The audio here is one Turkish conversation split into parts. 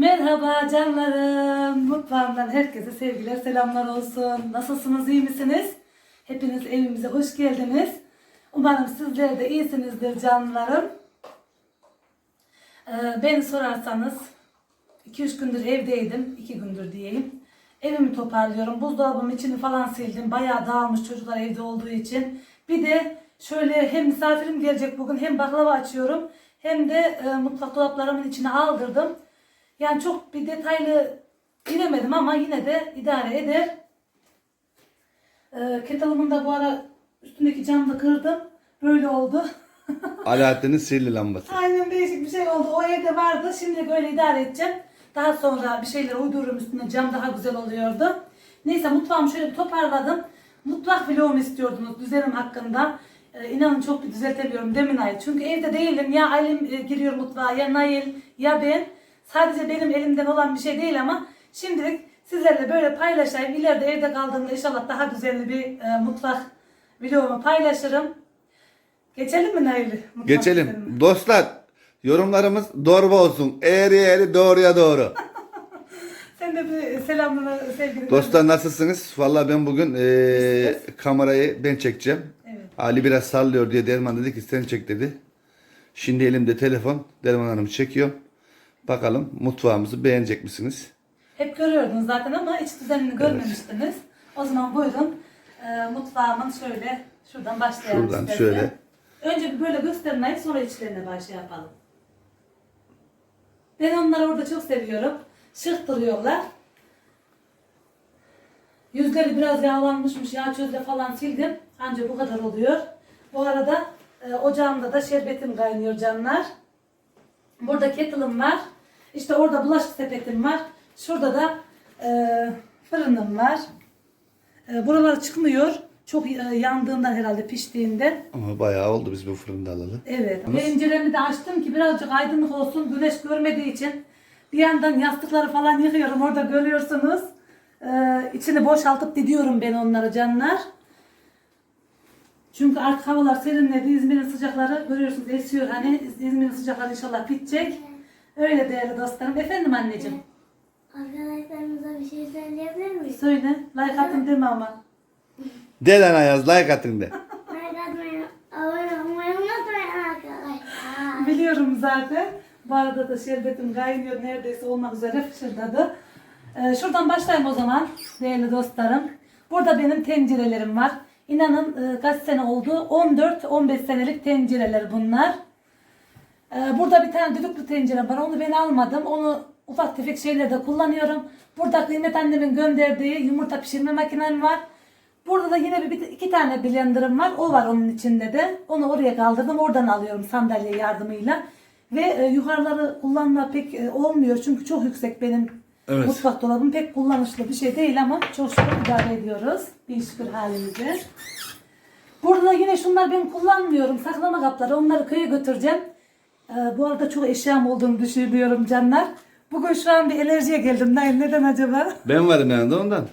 Merhaba canlarım. Mutfağımdan herkese sevgiler, selamlar olsun. Nasılsınız, iyi misiniz? Hepiniz evimize hoş geldiniz. Umarım sizler de iyisinizdir canlarım. Ee, beni sorarsanız 2-3 gündür evdeydim. 2 gündür diyeyim. Evimi toparlıyorum. Buzdolabımın içini falan sildim. Bayağı dağılmış çocuklar evde olduğu için. Bir de şöyle hem misafirim gelecek bugün hem baklava açıyorum. Hem de e, mutfak dolaplarımın içine aldırdım. Yani çok bir detaylı giremedim ama yine de idare eder. E, kettle'ımın da bu ara üstündeki camı da kırdım. Böyle oldu. Alaaddin'in sihirli lambası. Aynen değişik bir şey oldu. O evde vardı. Şimdi böyle idare edeceğim. Daha sonra bir şeyler uydururum üstüne. Cam daha güzel oluyordu. Neyse mutfağımı şöyle bir toparladım. Mutfak vlogumu istiyordunuz düzenim hakkında. Ee, inanın çok bir düzeltemiyorum demin ay. Çünkü evde değilim. Ya Alim e, giriyor mutfağa ya Nail ya ben. Sadece benim elimden olan bir şey değil ama şimdilik sizlerle böyle paylaşayım. İleride evde kaldığımda inşallah daha düzenli bir e, mutfak vlogumu paylaşırım. Geçelim mi Nail'i? Mutfak? Geçelim. Dostlar yorumlarımız doğru olsun. Eğri eğri doğruya doğru. Sen de bir selamını sevgili. Dostlar nasılsınız? Vallahi ben bugün eee, kamerayı ben çekeceğim. Evet. Ali biraz sallıyor diye Derman dedi ki sen çek dedi. Şimdi elimde telefon. Derman Hanım çekiyor. Bakalım mutfağımızı beğenecek misiniz? Hep görüyordunuz zaten ama iç düzenini görmemiştiniz. O zaman buyurun e, mutfağımın şöyle şuradan başlayalım. Şuradan istersen. şöyle. Önce bir böyle göstermeyin sonra içlerine başla yapalım. Ben onları orada çok seviyorum. Şık duruyorlar. Yüzleri biraz yağlanmışmış. Yağ çözle falan sildim. Ancak bu kadar oluyor. Bu arada e, ocağımda da şerbetim kaynıyor canlar. Burada kettle'ım var. İşte orada bulaşık sepetim var. Şurada da e, fırınım var. E, buralar çıkmıyor. Çok e, yandığından herhalde piştiğinden. Ama bayağı oldu biz bu fırında alalı. Evet. Yalnız- Penceremi de açtım ki birazcık aydınlık olsun. Güneş görmediği için bir yandan yastıkları falan yıkıyorum. Orada görüyorsunuz. Ee, içini boşaltıp didiyorum ben onları canlar. Çünkü artık havalar serinledi. İzmir'in sıcakları görüyorsunuz esiyor. Hani İzmir'in sıcakları inşallah bitecek. Öyle değerli dostlarım. Efendim anneciğim. Arkadaşlarımıza bir şey söyleyebilir miyiz? Söyle. Like atın deme ama. De lan Ayaz like atın de. Like atmayı, abone olmayı unutmayın arkadaşlar. Biliyorum zaten. Bu arada da şerbetim kaynıyor. Neredeyse olmak üzere fışırdadı. Ee, şuradan başlayayım o zaman değerli dostlarım. Burada benim tencerelerim var. İnanın e, kaç sene oldu? 14-15 senelik tencereler bunlar. Ee, burada bir tane düdüklü tencere var. Onu ben almadım. Onu ufak tefek şeylerde kullanıyorum. Burada kıymet annemin gönderdiği yumurta pişirme makinem var. Burada da yine bir, iki tane blenderım var. O var onun içinde de. Onu oraya kaldırdım. Oradan alıyorum sandalye yardımıyla. Ve e, yukarıları kullanma pek e, olmuyor. Çünkü çok yüksek benim Evet. mutfak dolabım. Pek kullanışlı bir şey değil ama çok şükür idare ediyoruz. Bir şükür halimize. Burada da yine şunlar ben kullanmıyorum. Saklama kapları. Onları köye götüreceğim. Ee, bu arada çok eşyam olduğunu düşünüyorum canlar. Bugün şu an bir alerjiye geldim. Ne- Neden acaba? Ben varım yanında ondan.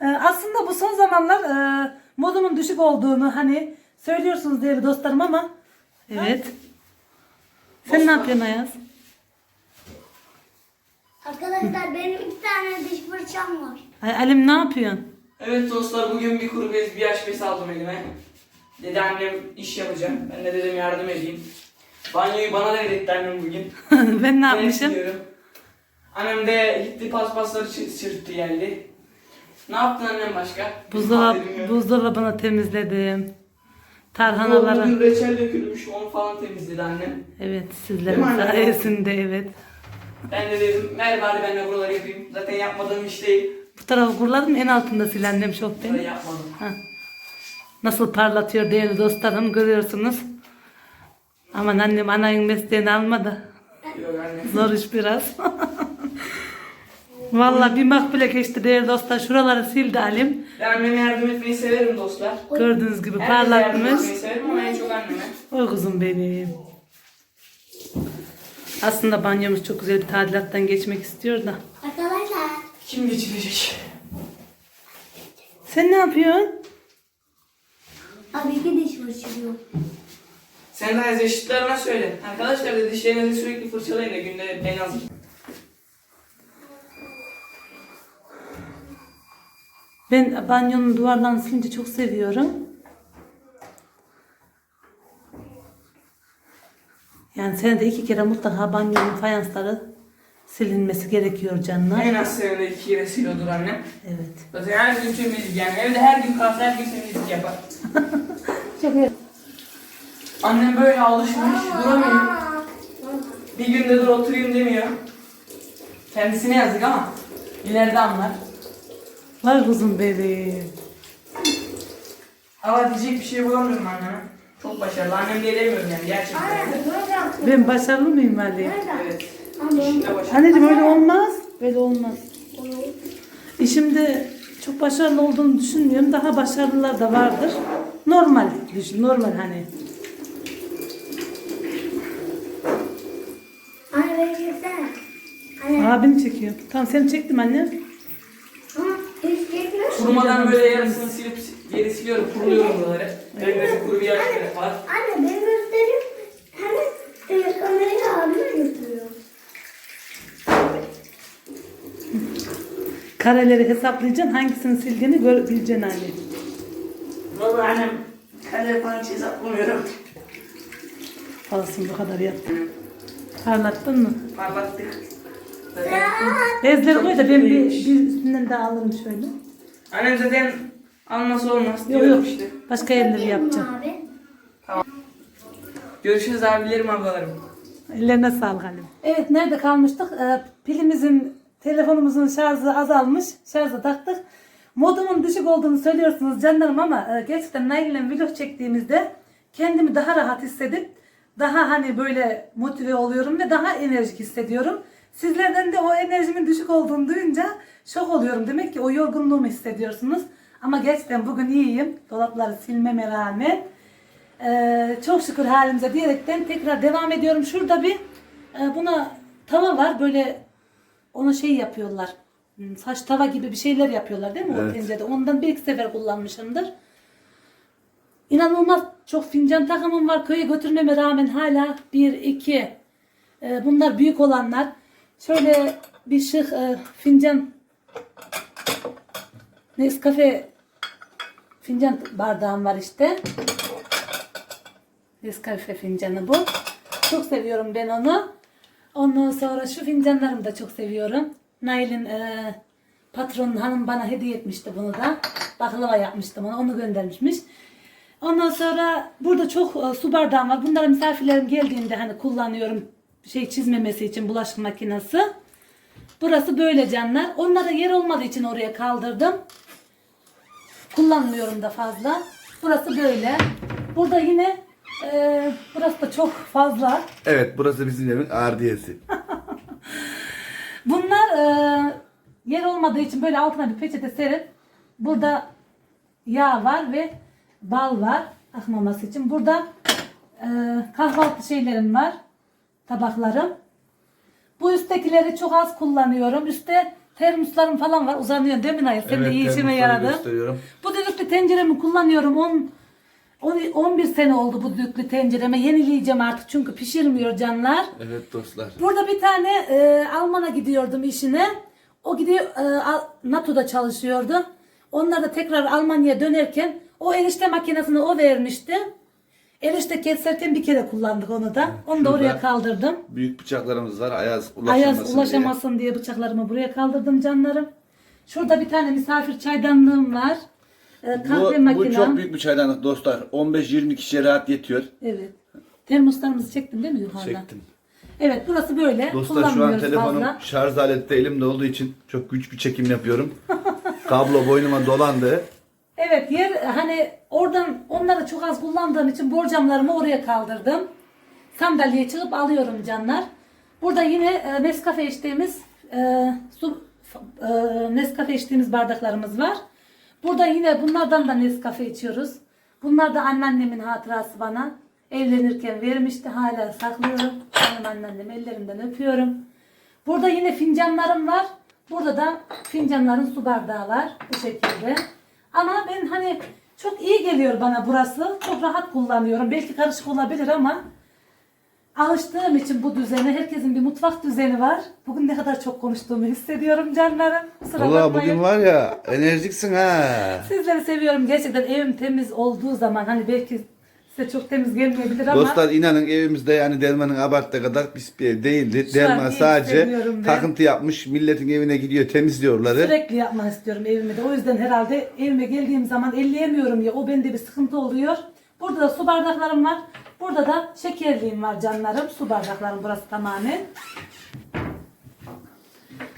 Ee, aslında bu son zamanlar e, modumun düşük olduğunu hani söylüyorsunuz değerli dostlarım ama evet. Sen ne yapıyorsun Ayaz? Arkadaşlar benim iki tane diş fırçam var. Ay, Alim ne yapıyorsun? Evet dostlar bugün bir kuru bez bir yaş bez aldım elime. Dedi annem iş yapacak. Ben de dedim yardım edeyim. Banyoyu bana devretti annem bugün. ben ne Ben yapmışım? siliyorum. Annem de gitti paspasları çı- sürttü geldi. Ne yaptın annem başka? Buzdolabı, Haberim yok. buzdolabını temizledim. Bugün Tarhanaları. reçel dökülmüş onu falan temizledi annem. Evet Değil sizlerin anne? sayesinde evet. Ben de dedim ver bari ben de buraları yapayım. Zaten yapmadığım iş değil. Bu tarafı kuruladım en altında silendim çok Burayı benim. yapmadım. Ha. Nasıl parlatıyor değerli dostlarım görüyorsunuz. Aman annem anayın mesleğini almadı. Yok annem. Zor iş biraz. Vallahi bir makbule geçti değerli dostlar. Şuraları sildi Alim. Ben anneme yardım etmeyi severim dostlar. Gördüğünüz gibi Herkese yardım parlatmış. etmeyi severim ama en çok anneme. Oy kuzum benim. Aslında banyomuz çok güzel bir tadilattan geçmek istiyor da. Arkadaşlar. Kim geçirecek? Sen ne yapıyorsun? Abi ki diş fırçalıyor. Sen de eşitlerine söyle. Arkadaşlar da dişlerinizi sürekli fırçalayın da günde en az. Ben banyonun duvarlarını silince çok seviyorum. Yani senede iki kere mutlaka banyonun fayansları silinmesi gerekiyor canlar. En az senede iki kere siliyordur annem. Evet. Zaten her gün temizlik yani. Evde her gün kalsa her gün temizlik yapar. Çok iyi. Annem böyle alışmış duramıyor. Bir günde dur oturayım demiyor. Kendisine yazık ama ileride anlar. Var kuzum bebeğim. Ama diyecek bir şey bulamıyorum anneme. Çok başarılı. Annem diye demiyorum yani gerçekten. Anne. Ben başarılı mıyım Ali? Evet. Anne İşinde başarılı. Anneciğim öyle olmaz. Böyle olmaz. İşimde çok başarılı olduğunu düşünmüyorum. Daha başarılılar da vardır. Normal düşün, normal hani. Anne beni çeksene. Anne. Abini çekiyor. Tamam seni çektim annem. Ama hiç çekmiyor. Kurumadan böyle yarısını silip geri siliyorum, kuruluyorum buraları. Bir kuru bir yer var. Anne ben göstereyim. Hemen e, kamerayı abime götürüyor. Kareleri hesaplayacaksın. Hangisini sildiğini gör, bileceksin anne. Baba annem kare falan hiç hesaplamıyorum. Olsun bu kadar yaptım. Parlattın mı? Parlattık. Bezleri koy da ben bir, bir üstünden daha alırım şöyle. Annem zaten alması olmaz Yok diyorum yok. işte. Başka yerleri yapacağım. Abi. Görüşürüz abilerim ablalarım. Ellerine sağlık Halim. Evet nerede kalmıştık? Ee, pilimizin, telefonumuzun şarjı azalmış. Şarja taktık. Modumun düşük olduğunu söylüyorsunuz canlarım ama e, gerçekten Nail ile vlog çektiğimizde kendimi daha rahat hissedip daha hani böyle motive oluyorum ve daha enerjik hissediyorum. Sizlerden de o enerjimin düşük olduğunu duyunca şok oluyorum. Demek ki o yorgunluğumu hissediyorsunuz. Ama gerçekten bugün iyiyim. Dolapları silmeme rağmen. Ee, çok şükür halimize diyerekten tekrar devam ediyorum. Şurada bir e, buna tava var böyle ona şey yapıyorlar. Hmm, Saç tava gibi bir şeyler yapıyorlar değil mi o Evet. tencerede? Ondan bir iki sefer kullanmışımdır. İnanılmaz çok fincan takımım var. Köye götürmeme rağmen hala bir iki e, bunlar büyük olanlar. Şöyle bir şık e, fincan Nescafe fincan bardağım var işte. Nescafe fincanı bu. Çok seviyorum ben onu. Ondan sonra şu fincanlarımı da çok seviyorum. Nail'in e, patronun hanım bana hediye etmişti bunu da. Baklava yapmıştım ona. Onu göndermişmiş. Ondan sonra burada çok e, su bardağım var. Bunları misafirlerim geldiğinde hani kullanıyorum. Şey çizmemesi için bulaşık makinesi. Burası böyle canlar. Onlara yer olmadığı için oraya kaldırdım. Kullanmıyorum da fazla. Burası böyle. Burada yine e, burası da çok fazla. Evet burası bizim evin ardiyesi. Bunlar e, yer olmadığı için böyle altına bir peçete serip burada yağ var ve bal var akmaması için. Burada e, kahvaltı şeylerim var. Tabaklarım. Bu üsttekileri çok az kullanıyorum. Üstte termoslarım falan var. Uzanıyor değil mi Nayır? Sen de iyi işime termosları yaradı. gösteriyorum. Bu düdüklü tenceremi kullanıyorum. 10 on- 11 sene oldu bu düdüklü tencereme. Yenileyeceğim artık çünkü pişirmiyor canlar. Evet dostlar. Burada bir tane e, Alman'a gidiyordum işine. O gidiyor e, Al- NATO'da çalışıyordu. Onlar da tekrar Almanya'ya dönerken o erişte makinesini o vermişti. Erişte keserken bir kere kullandık onu da. Onu da Şurada oraya kaldırdım. Büyük bıçaklarımız var. Ayaz ulaşamasın Ayaz diye. ulaşamasın diye bıçaklarımı buraya kaldırdım canlarım. Şurada bir tane misafir çaydanlığım var. E, kahve Bu, bu makinem. çok büyük bir çaydanlık dostlar. 15-20 kişiye rahat yetiyor. Evet. Termoslarımızı çektim değil mi yukarıdan? Çektim. Evet burası böyle. Dostlar şu an telefonum fazla. şarj aleti de elimde olduğu için çok güç bir çekim yapıyorum. Kablo boynuma dolandı. Evet yer hani oradan onları çok az kullandığım için borcamlarımı oraya kaldırdım. Sandalyeye çıkıp alıyorum canlar. Burada yine e, Nescafe içtiğimiz e, su e, Nescafe içtiğimiz bardaklarımız var. Burada yine bunlardan da Nescafe içiyoruz. Bunlar da anneannemin hatırası bana. Evlenirken vermişti. Hala saklıyorum. Benim anneannem ellerinden öpüyorum. Burada yine fincanlarım var. Burada da fincanların su bardağı var. Bu şekilde. Ama ben hani çok iyi geliyor bana burası. Çok rahat kullanıyorum. Belki karışık olabilir ama alıştığım için bu düzene, herkesin bir mutfak düzeni var. Bugün ne kadar çok konuştuğumu hissediyorum canlarım. Kusura Valla bakmayın. bugün var ya enerjiksin ha. Sizleri seviyorum. Gerçekten evim temiz olduğu zaman hani belki size çok temiz gelmeyebilir ama Dostlar inanın evimizde yani Derman'ın abarttığı kadar pis bir ev değildi. Şu an iyi sadece ben. takıntı yapmış. Milletin evine gidiyor temizliyorları. sürekli yapmak istiyorum evimi de. O yüzden herhalde evime geldiğim zaman elleyemiyorum ya. O bende bir sıkıntı oluyor. Burada da su bardaklarım var. Burada da şekerliğim var canlarım. Su bardaklarım burası tamamen.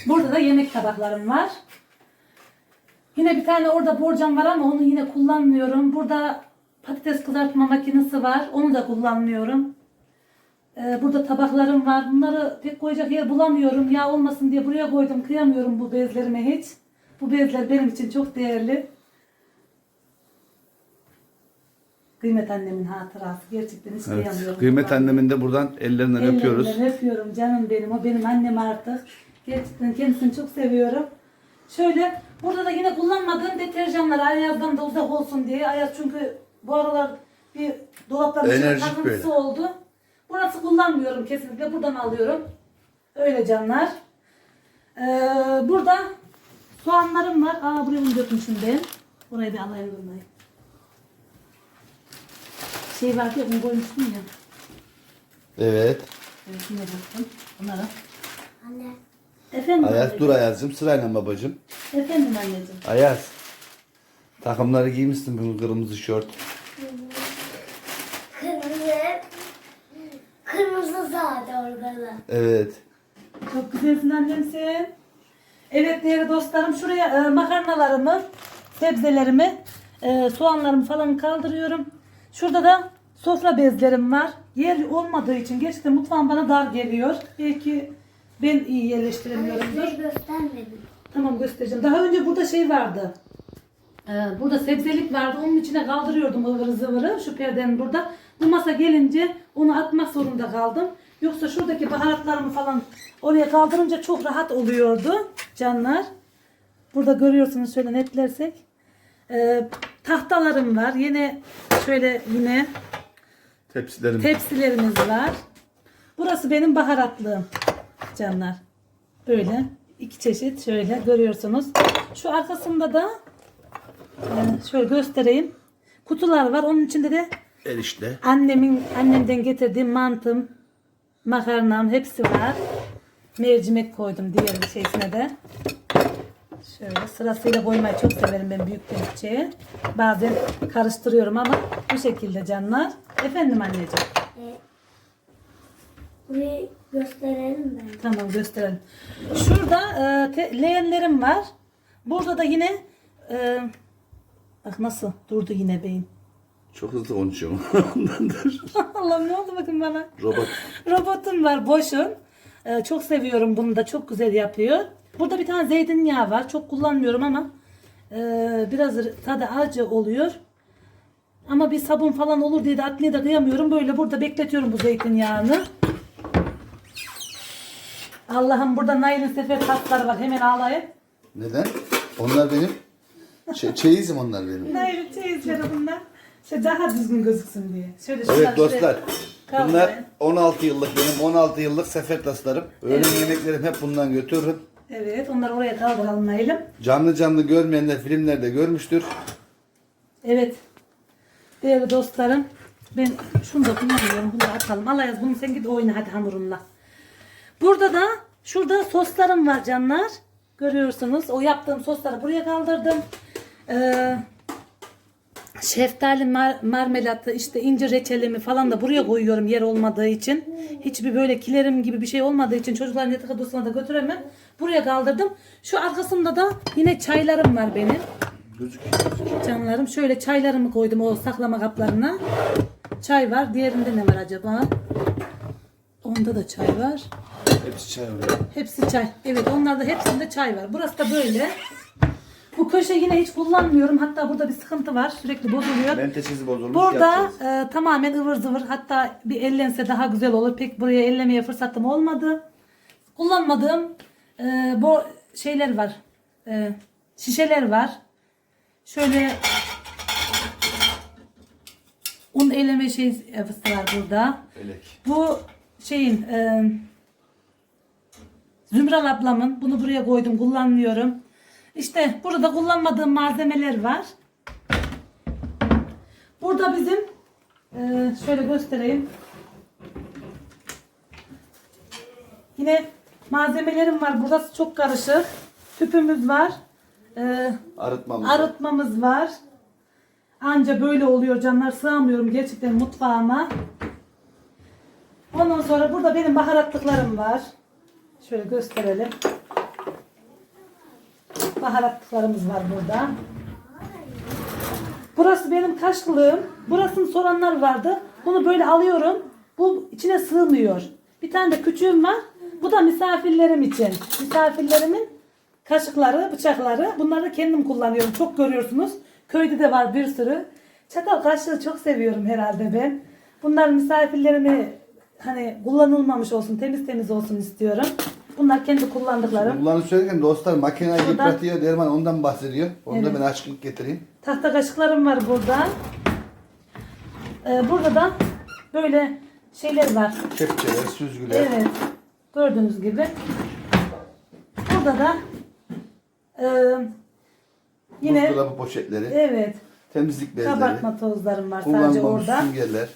Burada da yemek tabaklarım var. Yine bir tane orada borcam var ama onu yine kullanmıyorum. Burada patates kızartma makinesi var. Onu da kullanmıyorum. Ee, burada tabaklarım var. Bunları pek koyacak yer bulamıyorum. Yağ olmasın diye buraya koydum. Kıyamıyorum bu bezlerime hiç. Bu bezler benim için çok değerli. Kıymet annemin hatırası. Gerçekten hiç Evet. kıyamıyorum. Kıymet annemin de buradan ellerinden Ellerinden öpüyoruz. öpüyorum canım benim. O benim annem artık. Gerçekten kendisini çok seviyorum. Şöyle burada da yine kullanmadığım deterjanlar Ayaz'dan da uzak olsun diye. Ayaz çünkü bu aralar bir dolapların içine Enerjik takıntısı böyle. oldu. Burası kullanmıyorum kesinlikle. Buradan alıyorum. Öyle canlar. Ee, burada soğanlarım var. Aa buraya bunu dökmüşüm ben. Burayı bir alayım durmayı. Şey vardı ya bunu koymuştum ya. Evet. Evet yine döktüm. Bunları. Anne. Efendim Ayaz anneciğim. dur Ayaz'cığım sırayla babacığım. Efendim anneciğim. Ayaz. Takımları giymişsin bugün kırmızı şort. Kırmızı. Kırmızı zaten orada da. Evet. Çok güzelsin annem sen. Evet değerli dostlarım şuraya e, makarnalarımı, sebzelerimi, e, soğanlarımı falan kaldırıyorum. Şurada da sofra bezlerim var. Yer olmadığı için gerçekten mutfağım bana dar geliyor. Belki ben iyi yerleştiremiyorumdur. Göstermedim. Tamam göstereceğim. Daha önce burada şey vardı. Ee, burada sebzelik vardı. Onun içine kaldırıyordum ıvırı zıvırı. Şu perdenin burada. Bu masa gelince onu atmak zorunda kaldım. Yoksa şuradaki baharatlarımı falan oraya kaldırınca çok rahat oluyordu canlar. Burada görüyorsunuz şöyle netlersek. Ee, tahtalarım var. Yine şöyle yine Tepsilerim. Tepsilerimiz var. Burası benim baharatlığım canlar. Böyle iki çeşit şöyle görüyorsunuz. Şu arkasında da e, şöyle göstereyim. Kutular var. Onun içinde de Erişte. annemin annemden getirdiğim mantım, makarnam hepsi var. Mercimek koydum diğer bir şeysine de. Şöyle sırasıyla koymayı çok severim ben büyük tenekeye. Bazen karıştırıyorum ama bu şekilde canlar. Efendim anneciğim. Ee, burayı gösterelim ben. Tamam gösterelim. Şurada e, te- leğenlerim var. Burada da yine e, bak nasıl durdu yine beyin. Çok hızlı konuşuyorum. Ondandır. Allah'ım ne oldu bakın bana. Robot. Robotum var boşun. E, çok seviyorum bunu da çok güzel yapıyor. Burada bir tane zeytinyağı var. Çok kullanmıyorum ama e, biraz tadı acı oluyor. Ama bir sabun falan olur diye de atlıya da kıyamıyorum. Böyle burada bekletiyorum bu zeytinyağını. Allah'ım burada Nail'in sefer tatları var. Hemen ağlayın. Neden? Onlar benim. Ç- çeyizim onlar benim. Nail'in çeyizleri bunlar. Şöyle daha düzgün gözüksün diye. Şöyle Evet dostlar. kaldırayım. Bunlar 16 yıllık benim 16 yıllık sefer taslarım. Öğlen yemeklerim hep bundan götürürüm. Evet onları oraya kaldıralım Nail'im. Canlı canlı görmeyenler filmlerde görmüştür. Evet. Değerli dostlarım. Ben şunu da kullanıyorum. Bunu da atalım. Allah yaz bunu sen git oyna hadi hamurunla. Burada da şurada soslarım var canlar. Görüyorsunuz. O yaptığım sosları buraya kaldırdım. Ee, şeftali mar- marmelatı işte incir reçelimi falan da buraya koyuyorum yer olmadığı için. Hiçbir böyle kilerim gibi bir şey olmadığı için çocukların yatak odasına da götüremem. Buraya kaldırdım. Şu arkasında da yine çaylarım var benim. Canlarım şöyle çaylarımı koydum o saklama kaplarına. Çay var. Diğerinde ne var acaba? Onda da çay var. Hepsi çay oluyor. Hepsi çay. Evet onlarda hepsinde çay var. Burası da böyle. Köşe yine hiç kullanmıyorum. Hatta burada bir sıkıntı var. Sürekli bozuluyor. Menteşesi bozulmuş. Burada yapacağız. e, tamamen ıvır zıvır. Hatta bir ellense daha güzel olur. Pek buraya ellemeye fırsatım olmadı. Kullanmadığım e, bu şeyler var. E, şişeler var. Şöyle un eleme şey fıstığı var burada. Elek. Bu şeyin e, Zümral ablamın bunu buraya koydum kullanmıyorum. İşte burada kullanmadığım malzemeler var. Burada bizim e, şöyle göstereyim. Yine malzemelerim var. Burası çok karışık. Tüpümüz var. E, Arıtmamız. arıtmamız var. Anca böyle oluyor canlar. Sığamıyorum gerçekten mutfağıma. Ondan sonra burada benim baharatlıklarım var. Şöyle gösterelim. Baharatlıklarımız var burada. Burası benim kaşlığım. Burasını soranlar vardı. Bunu böyle alıyorum. Bu içine sığmıyor. Bir tane de küçüğüm var. Bu da misafirlerim için. Misafirlerimin kaşıkları, bıçakları. Bunları da kendim kullanıyorum. Çok görüyorsunuz. Köyde de var bir sürü. Çatal kaşığı çok seviyorum herhalde ben. Bunlar misafirlerime hani kullanılmamış olsun, temiz temiz olsun istiyorum. Bunlar kendi kullandıklarım. Bunları söylerken dostlar makineyi Buradan- yıpratıyor. Derman ondan bahsediyor. Onu da Evet. ben açıklık getireyim. Tahta kaşıklarım var burada. Ee, burada da böyle şeyler var. Kepçeler, süzgüler. Evet. Gördüğünüz gibi. Burada da e, yine Buzdolabı poşetleri. evet Temizlik bezleri. kabartma tozlarım var sadece Kullanılmamış orada. süngerler.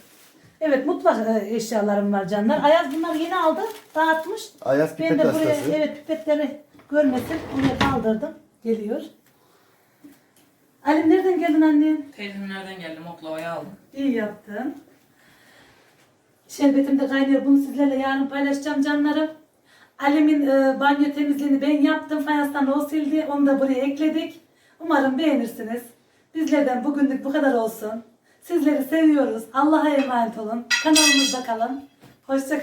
Evet mutfak e, eşyalarım var canlar. Ayaz bunları yeni aldı. Dağıtmış. Ayaz Ben pipet de buraya hastası. evet pipetleri görmesin. Onu kaldırdım. Geliyor. Ali nereden geldin annem? Teyzem nereden geldi? Moklava'yı aldım. İyi yaptın. Şerbetim de kaynıyor. Bunu sizlerle yarın paylaşacağım canlarım. Alem'in e, banyo temizliğini ben yaptım. Fayanstan o sildi. Onu da buraya ekledik. Umarım beğenirsiniz. Bizlerden bugünlük bu kadar olsun. Sizleri seviyoruz. Allah'a emanet olun. Kanalımızda kalın. Hoşçakalın.